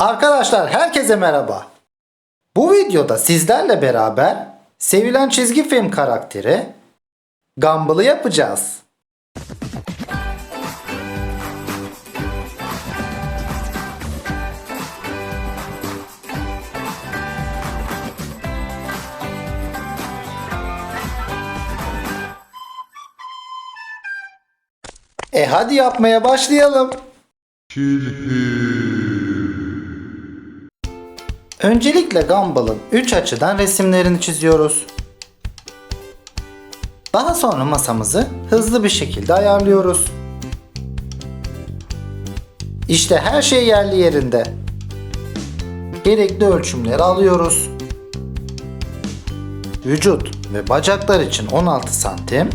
Arkadaşlar herkese merhaba. Bu videoda sizlerle beraber sevilen çizgi film karakteri Gumball'ı yapacağız. E hadi yapmaya başlayalım. Öncelikle Gumball'ın 3 açıdan resimlerini çiziyoruz. Daha sonra masamızı hızlı bir şekilde ayarlıyoruz. İşte her şey yerli yerinde. Gerekli ölçümleri alıyoruz. Vücut ve bacaklar için 16 santim,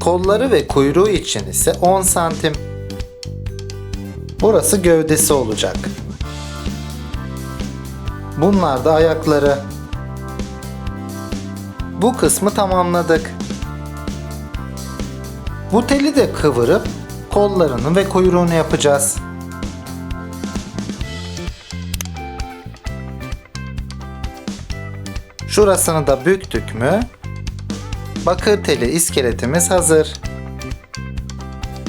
kolları ve kuyruğu için ise 10 santim. Burası gövdesi olacak. Bunlar da ayakları. Bu kısmı tamamladık. Bu teli de kıvırıp kollarını ve kuyruğunu yapacağız. Şurasını da büktük mü? Bakır teli iskeletimiz hazır.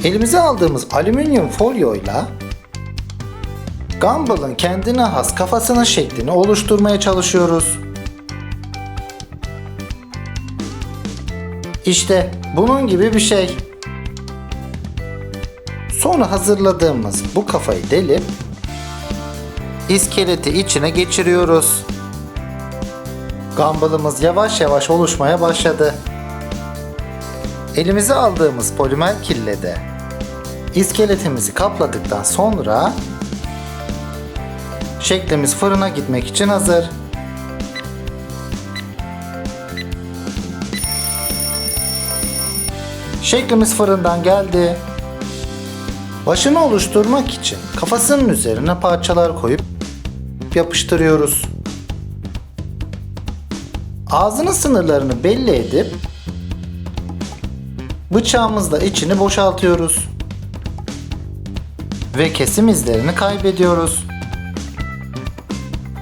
Elimize aldığımız alüminyum folyoyla Gumball'ın kendine has kafasının şeklini oluşturmaya çalışıyoruz. İşte bunun gibi bir şey. Sonra hazırladığımız bu kafayı delip iskeleti içine geçiriyoruz. Gumball'ımız yavaş yavaş oluşmaya başladı. Elimize aldığımız polimer kille de iskeletimizi kapladıktan sonra Şeklimiz fırına gitmek için hazır. Şeklimiz fırından geldi. Başını oluşturmak için kafasının üzerine parçalar koyup yapıştırıyoruz. Ağzının sınırlarını belli edip bıçağımızla içini boşaltıyoruz. Ve kesim izlerini kaybediyoruz.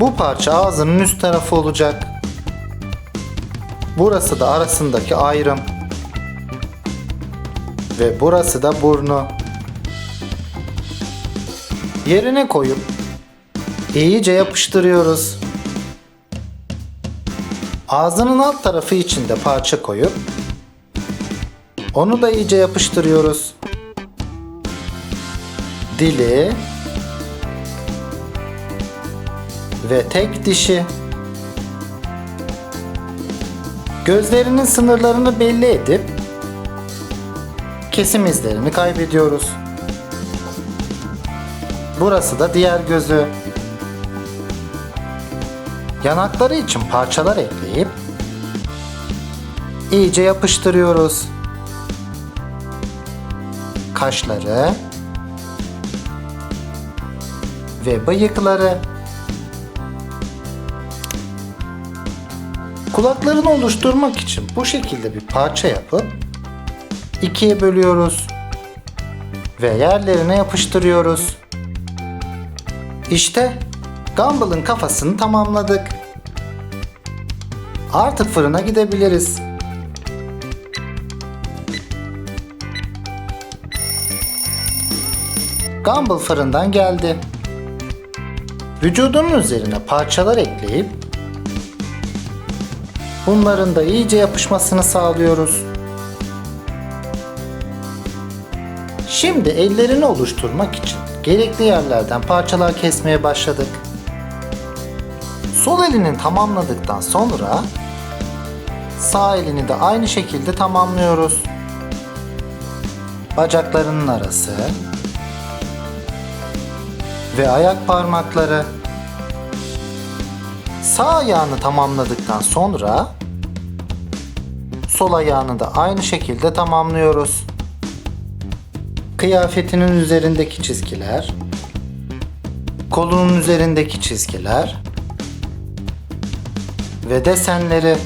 Bu parça ağzının üst tarafı olacak. Burası da arasındaki ayrım. Ve burası da burnu. Yerine koyup iyice yapıştırıyoruz. Ağzının alt tarafı içinde parça koyup onu da iyice yapıştırıyoruz. Dili ve tek dişi. Gözlerinin sınırlarını belli edip kesim izlerini kaybediyoruz. Burası da diğer gözü. Yanakları için parçalar ekleyip iyice yapıştırıyoruz. Kaşları ve bıyıkları. Kulaklarını oluşturmak için bu şekilde bir parça yapıp ikiye bölüyoruz ve yerlerine yapıştırıyoruz. İşte Gumball'ın kafasını tamamladık. Artık fırına gidebiliriz. Gumball fırından geldi. Vücudunun üzerine parçalar ekleyip Bunların da iyice yapışmasını sağlıyoruz. Şimdi ellerini oluşturmak için gerekli yerlerden parçalar kesmeye başladık. Sol elinin tamamladıktan sonra sağ elini de aynı şekilde tamamlıyoruz. Bacaklarının arası ve ayak parmakları Sağ ayağını tamamladıktan sonra sol ayağını da aynı şekilde tamamlıyoruz. Kıyafetinin üzerindeki çizgiler, kolunun üzerindeki çizgiler ve desenleri.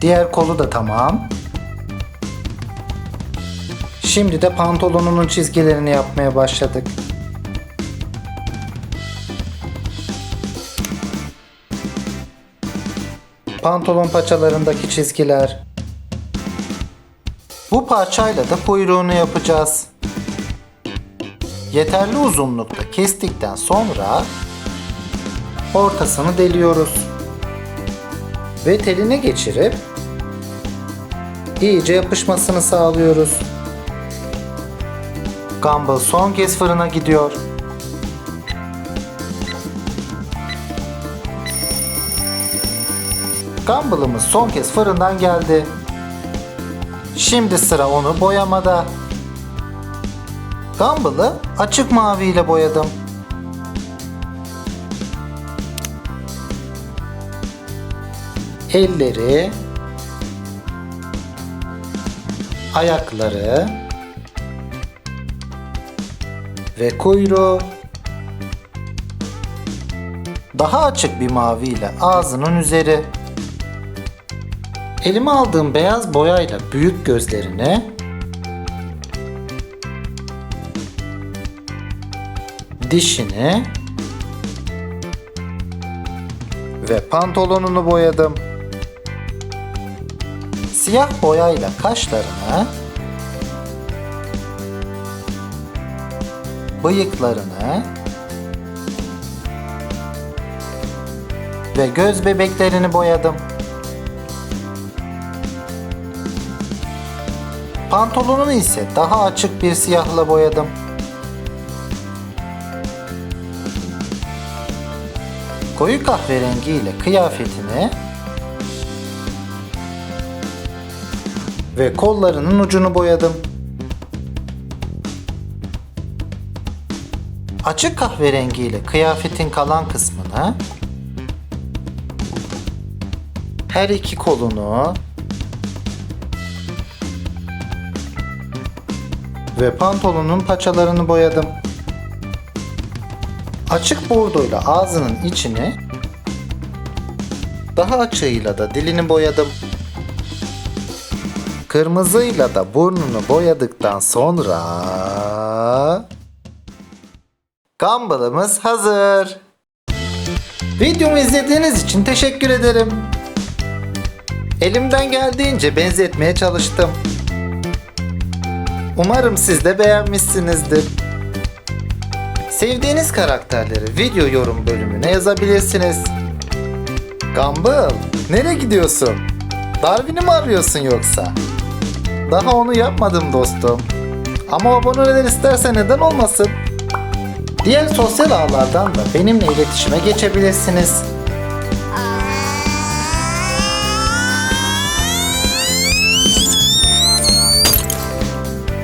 Diğer kolu da tamam. Şimdi de pantolonunun çizgilerini yapmaya başladık. Pantolon paçalarındaki çizgiler. Bu parçayla da kuyruğunu yapacağız. Yeterli uzunlukta kestikten sonra ortasını deliyoruz. Ve teline geçirip iyice yapışmasını sağlıyoruz. Gumball son kez fırına gidiyor. Gumball'ımız son kez fırından geldi. Şimdi sıra onu boyamada. Gumball'ı açık mavi ile boyadım. Elleri, ayakları ve kuyruğu daha açık bir mavi ile ağzının üzeri. Elime aldığım beyaz boyayla büyük gözlerini dişini ve pantolonunu boyadım. Siyah boyayla kaşlarını, bıyıklarını ve göz bebeklerini boyadım. Pantolonunu ise daha açık bir siyahla boyadım. Koyu kahverengi ile kıyafetini ve kollarının ucunu boyadım. Açık kahverengi ile kıyafetin kalan kısmını her iki kolunu ve pantolonun paçalarını boyadım. Açık bordoyla ağzının içini daha açığıyla da dilini boyadım. Kırmızıyla da burnunu boyadıktan sonra Gumball'ımız hazır. Videomu izlediğiniz için teşekkür ederim. Elimden geldiğince benzetmeye çalıştım. Umarım siz de beğenmişsinizdir. Sevdiğiniz karakterleri video yorum bölümüne yazabilirsiniz. Gumball, nereye gidiyorsun? Darwin'i mi arıyorsun yoksa? Daha onu yapmadım dostum. Ama aboneler isterse neden olmasın? Diğer sosyal ağlardan da benimle iletişime geçebilirsiniz.